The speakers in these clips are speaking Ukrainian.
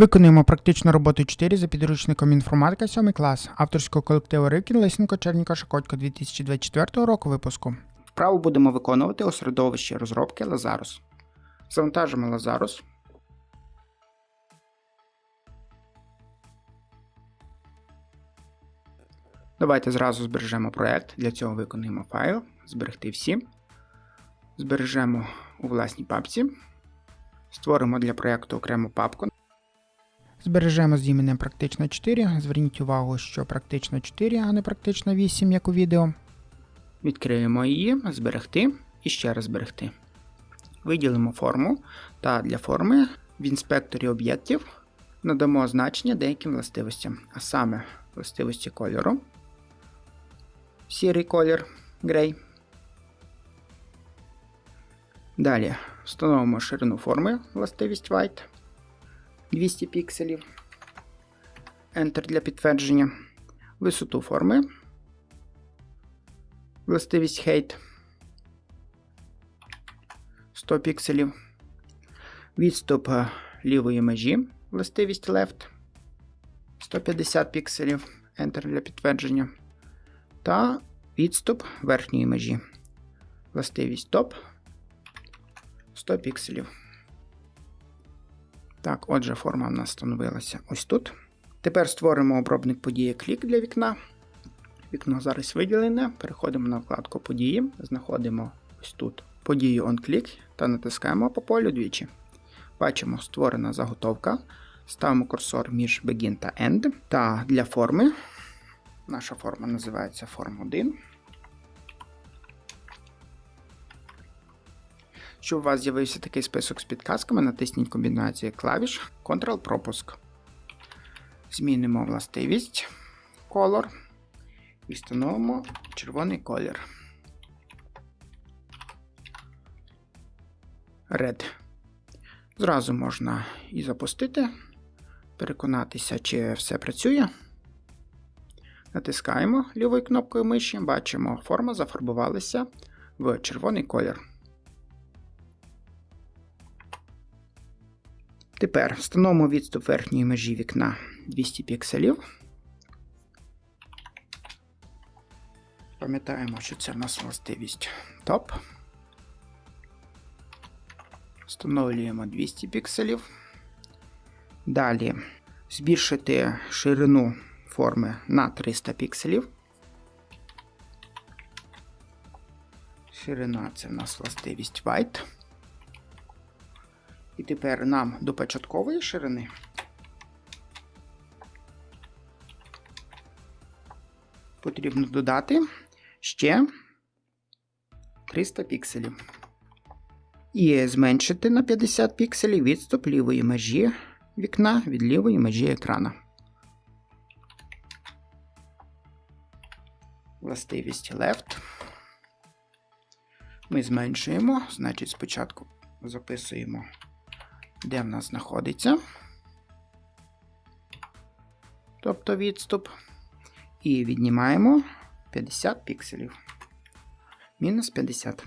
Виконуємо практичну роботу 4 за підручником інформатика 7 клас авторського колективу Рикін Лисенко Черніка Шакотько 2024 року випуску. Вправу будемо виконувати у середовищі розробки Lazarus. Завантажимо Lazarus. Давайте зразу збережемо проект. Для цього виконуємо файл, зберегти всі. Збережемо у власній папці. Створимо для проєкту окрему папку. Збережемо з іменем практично 4. Зверніть увагу, що практично 4, а не практично 8, як у відео. Відкриємо її, зберегти і ще раз зберегти. Виділимо форму та для форми в інспекторі об'єктів надамо значення деяким властивостям, а саме властивості кольору, сірий колір, грей. Далі встановимо ширину форми, властивість white 200 пікселів. Enter для підтвердження. Висоту форми. Властивість height 100 пікселів. Відступ е, лівої межі. Властивість left 150 пікселів. Enter для підтвердження. Та відступ верхньої межі. Властивість top 100 пікселів. Так, отже, форма в нас встановилася ось тут. Тепер створимо обробник події клік для вікна. Вікно зараз виділене. Переходимо на вкладку події, знаходимо ось тут подію OnClick та натискаємо по полю двічі. Бачимо, створена заготовка. Ставимо курсор між Begin та End. Та для форми. Наша форма називається Form 1. Щоб у вас з'явився такий список з підказками, натисніть комбінацію клавіш Ctrl-пропуск. Змінимо властивість Color і встановимо червоний колір. Red. Зразу можна і запустити, переконатися, чи все працює. Натискаємо лівою кнопкою миші, бачимо, форма зафарбувалася в червоний колір. Тепер встановимо відступ верхньої межі вікна 200 пікселів. Пам'ятаємо, що це в нас властивість топ. Встановлюємо 200 пікселів. Далі збільшити ширину форми на 300 пікселів. Ширина це в нас властивість white. І тепер нам до початкової ширини потрібно додати ще 300 пікселів. І зменшити на 50 пікселів відступ лівої межі вікна від лівої межі екрана. Властивість left. Ми зменшуємо, значить, спочатку записуємо де в нас знаходиться. Тобто відступ. І віднімаємо 50 пікселів. Мінус 50.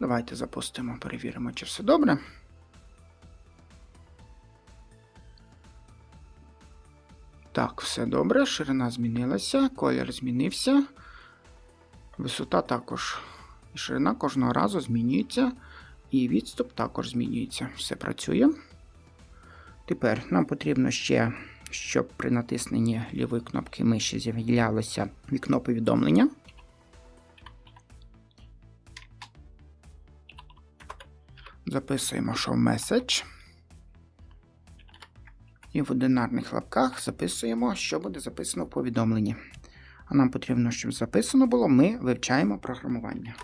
Давайте запустимо, перевіримо, чи все добре. Так, все добре. Ширина змінилася, колір змінився. Висота також. І ширина кожного разу змінюється, і відступ також змінюється. Все працює. Тепер нам потрібно ще, щоб при натисненні лівої кнопки миші з'являлося вікно повідомлення. Записуємо show message. І в одинарних лапках записуємо, що буде записано в повідомленні. А нам потрібно, щоб записано було, ми вивчаємо програмування.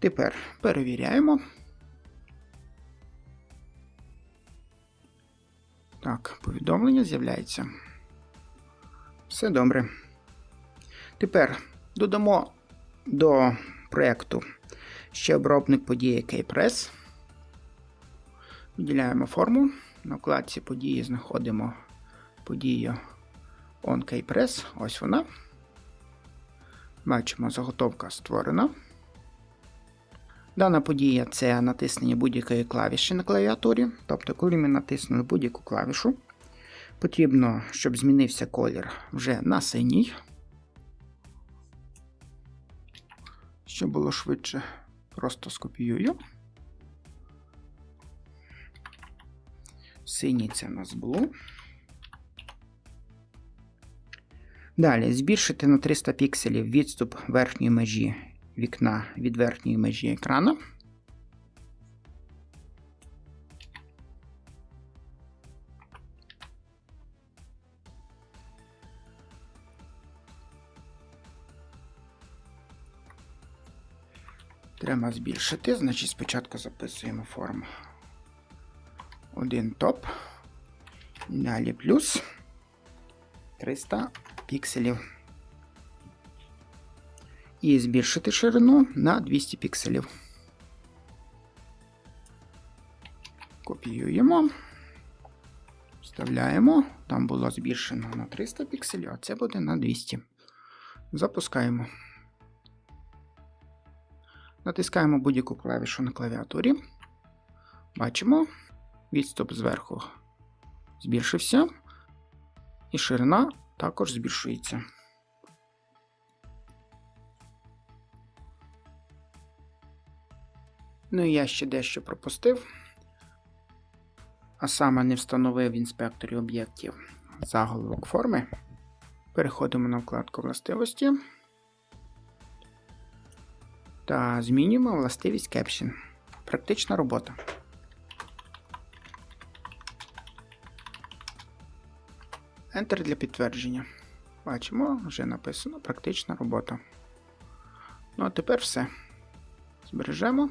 Тепер перевіряємо. Так, повідомлення з'являється. Все добре. Тепер додамо до проєкту ще обробник події KPress. Виділяємо форму. На вкладці події знаходимо подію OnKey Press, ось вона. Бачимо, заготовка створена. Дана подія це натиснення будь-якої клавіші на клавіатурі. Тобто, коли ми натиснули будь-яку клавішу, потрібно, щоб змінився колір вже на синій. Щоб було швидше, просто скопіюю. Синій це в нас було. Далі збільшити на 300 пікселів відступ верхньої межі вікна від верхньої межі екрана. Треба збільшити, значить спочатку записуємо форму 1 топ. Далі плюс 300 пікселів. І збільшити ширину на 200 пікселів. Копіюємо, вставляємо. Там було збільшено на 300 пікселів, а це буде на 200. Запускаємо. Натискаємо будь-яку клавішу на клавіатурі. Бачимо, відступ зверху збільшився, і ширина також збільшується. Ну і я ще дещо пропустив, а саме не встановив в інспекторі об'єктів заголовок форми. Переходимо на вкладку властивості та змінюємо властивість Caption. Практична робота. Enter для підтвердження. Бачимо, вже написано практична робота. Ну а тепер все. Збережемо.